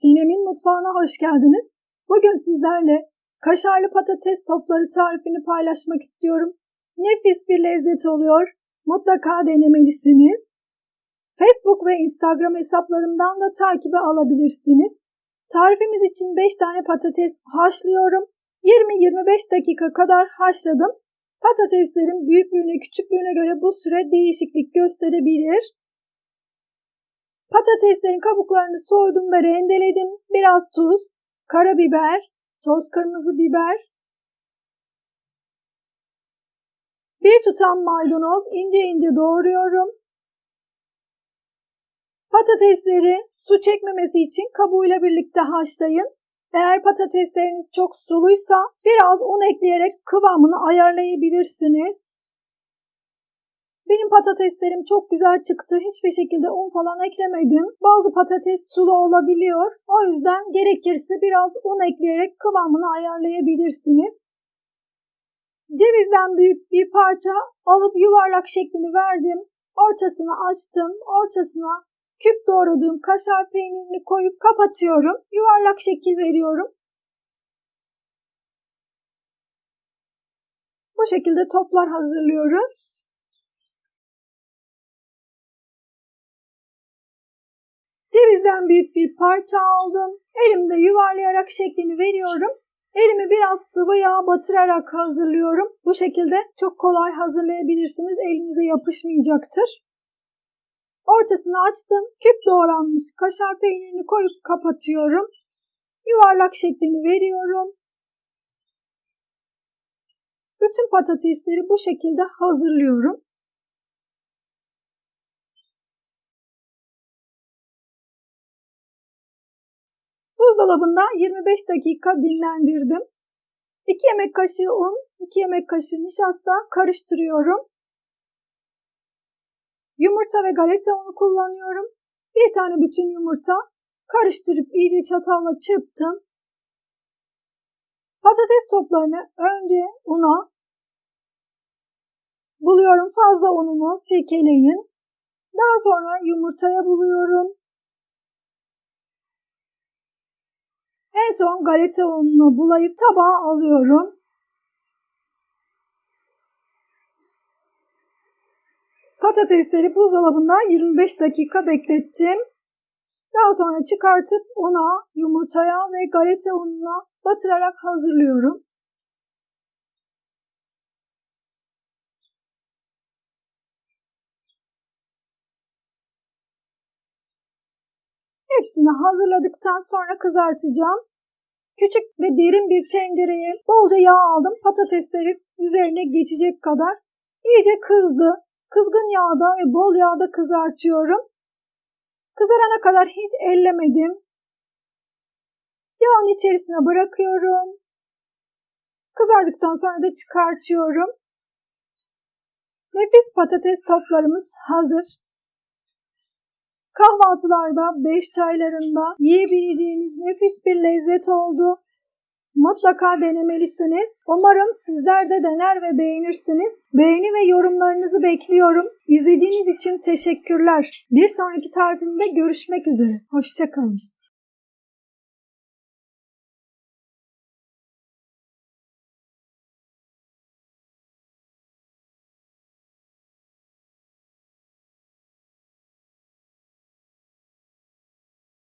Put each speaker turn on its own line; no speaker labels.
Sinem'in mutfağına hoş geldiniz. Bugün sizlerle kaşarlı patates topları tarifini paylaşmak istiyorum. Nefis bir lezzet oluyor. Mutlaka denemelisiniz. Facebook ve Instagram hesaplarımdan da takibe alabilirsiniz. Tarifimiz için 5 tane patates haşlıyorum. 20-25 dakika kadar haşladım. Patateslerin büyüklüğüne küçüklüğüne göre bu süre değişiklik gösterebilir. Patateslerin kabuklarını soydum ve rendeledim. Biraz tuz, karabiber, toz kırmızı biber, bir tutam maydanoz ince ince doğruyorum. Patatesleri su çekmemesi için kabuğuyla birlikte haşlayın. Eğer patatesleriniz çok suluysa biraz un ekleyerek kıvamını ayarlayabilirsiniz. Benim patateslerim çok güzel çıktı. Hiçbir şekilde un falan eklemedim. Bazı patates sulu olabiliyor. O yüzden gerekirse biraz un ekleyerek kıvamını ayarlayabilirsiniz. Cevizden büyük bir parça alıp yuvarlak şeklini verdim. Ortasını açtım. Ortasına küp doğradığım kaşar peynirini koyup kapatıyorum. Yuvarlak şekil veriyorum. Bu şekilde toplar hazırlıyoruz. Cevizden büyük bir parça aldım. Elimde yuvarlayarak şeklini veriyorum. Elimi biraz sıvı yağ batırarak hazırlıyorum. Bu şekilde çok kolay hazırlayabilirsiniz. Elinize yapışmayacaktır. Ortasını açtım. Küp doğranmış kaşar peynirini koyup kapatıyorum. Yuvarlak şeklini veriyorum. Bütün patatesleri bu şekilde hazırlıyorum. Buzdolabında 25 dakika dinlendirdim. 2 yemek kaşığı un, 2 yemek kaşığı nişasta karıştırıyorum. Yumurta ve galeta unu kullanıyorum. Bir tane bütün yumurta karıştırıp iyice çatalla çırptım. Patates toplarını önce una buluyorum fazla unumu silkeleyin. Daha sonra yumurtaya buluyorum. En son galeta ununu bulayıp tabağa alıyorum. Patatesleri buzdolabında 25 dakika beklettim. Daha sonra çıkartıp una, yumurtaya ve galeta ununa batırarak hazırlıyorum. Hepsini hazırladıktan sonra kızartacağım. Küçük ve derin bir tencereye bolca yağ aldım. Patatesleri üzerine geçecek kadar. İyice kızdı. Kızgın yağda ve bol yağda kızartıyorum. Kızarana kadar hiç ellemedim. Yağın içerisine bırakıyorum. Kızardıktan sonra da çıkartıyorum. Nefis patates toplarımız hazır. Kahvaltılarda, beş çaylarında yiyebileceğiniz nefis bir lezzet oldu. Mutlaka denemelisiniz. Umarım sizler de dener ve beğenirsiniz. Beğeni ve yorumlarınızı bekliyorum. İzlediğiniz için teşekkürler. Bir sonraki tarifimde görüşmek üzere. Hoşçakalın.